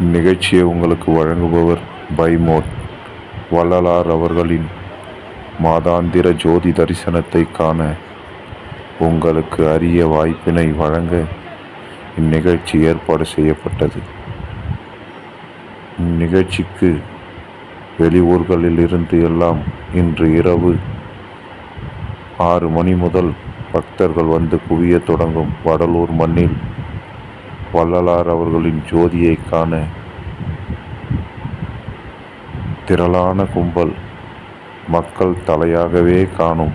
இந்நிகழ்ச்சியை உங்களுக்கு வழங்குபவர் பைமோட் வள்ளலார் அவர்களின் மாதாந்திர ஜோதி தரிசனத்தை காண உங்களுக்கு அரிய வாய்ப்பினை வழங்க இந்நிகழ்ச்சி ஏற்பாடு செய்யப்பட்டது. இந்நிகழ்ச்சிக்கு வெளியூர்களில் இருந்து எல்லாம் இன்று இரவு ஆறு மணி முதல் பக்தர்கள் வந்து குவியத் தொடங்கும் வடலூர் மண்ணில் வள்ளலார் அவர்களின் ஜோதியை காண திரளான கும்பல் மக்கள் தலையாகவே காணும்.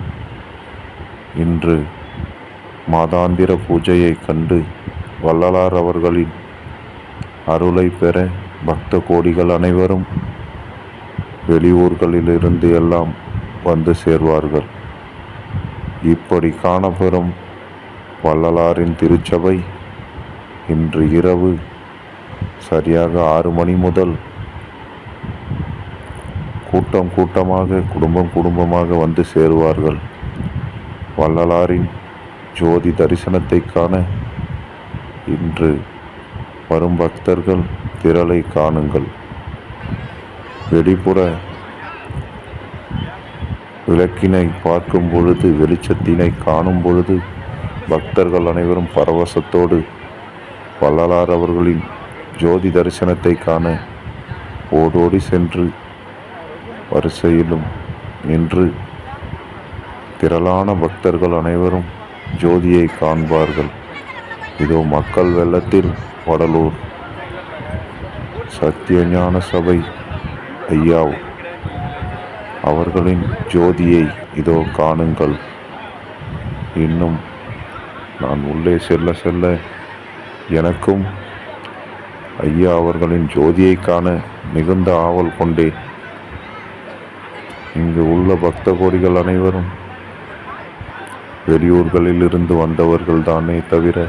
இன்று மாதாந்திர பூஜையை கண்டு வள்ளலார் அவர்களின் அருளை பெற பக்த கோடிகள் அனைவரும் வெளியூர்களிலிருந்து எல்லாம் வந்து சேர்வார்கள். இப்படி காணப்பெறும் வள்ளலாரின் திருச்சபை இன்று இரவு சரியாக ஆறு மணி முதல் கூட்டம் கூட்டமாக குடும்பம் குடும்பமாக வந்து சேருவார்கள். வள்ளலாரின் ஜோதி தரிசனத்தை காண இன்று வரும் பக்தர்கள் திரளை காணுங்கள். வெளிப்புற விளக்கினை பார்க்கும் பொழுது வெளிச்சத்தினை காணும் பொழுது பக்தர்கள் அனைவரும் பரவசத்தோடு வள்ளலார் அவர்களின் ஜோதி தரிசனத்தை காண ஓடோடி சென்று வரிசையிலும் நின்று திரளான பக்தர்கள் அனைவரும் ஜோதியை காண்பார்கள். இதோ மக்கள் வெள்ளத்தில் வடலூர். சத்தியஞான சபை ஐயா அவர்களின் ஜோதியை இதோ காணுங்கள். இன்னும் நான் உள்ளே செல்ல செல்ல எனக்கும் ஐயா அவர்களின் ஜோதியை காண மிகுந்த ஆவல் கொண்டேன் இங்கு உள்ள பக்த கோடிகள் அனைவரும் வெளியூர்களில் இருந்து வந்தவர்கள் தானே தவிர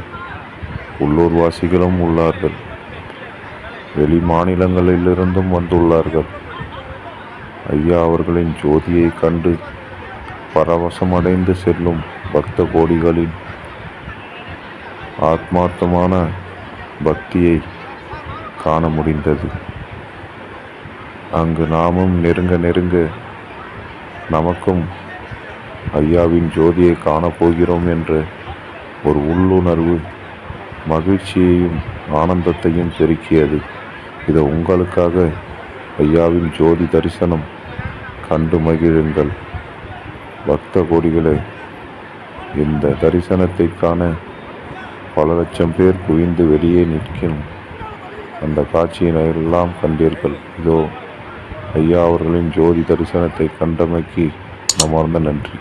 உள்ளூர்வாசிகளும் உள்ளார்கள். வெளி மாநிலங்களிலிருந்தும் வந்துள்ளார்கள். ஐயா அவர்களின் ஜோதியை கண்டு பரவசமடைந்து செல்லும் பக்த கோடிகளின் ஆத்மார்த்தமான பக்தியை காண முடிந்தது. அங்கு நாமும் நெருங்க நெருங்க நமக்கும் ஐயாவின் ஜோதியை காணப்போகிறோம் என்ற ஒரு உள்ளுணர்வு மகிழ்ச்சியையும் ஆனந்தத்தையும் பெருக்கியது. இதை உங்களுக்காக ஐயாவின் ஜோதி தரிசனம் கண்டு மகிழுங்கள். பக்த கோடிகளை இந்த தரிசனத்தை காண பல லட்சம் பேர் குவிந்து வெளியே நிற்கும் அந்த காட்சியினை எல்லாம் கண்டீர்கள். இதோ ஐயா அவர்களின் ஜோதி தரிசனத்தை கண்டமைக்கு நமர்ந்த நன்றி.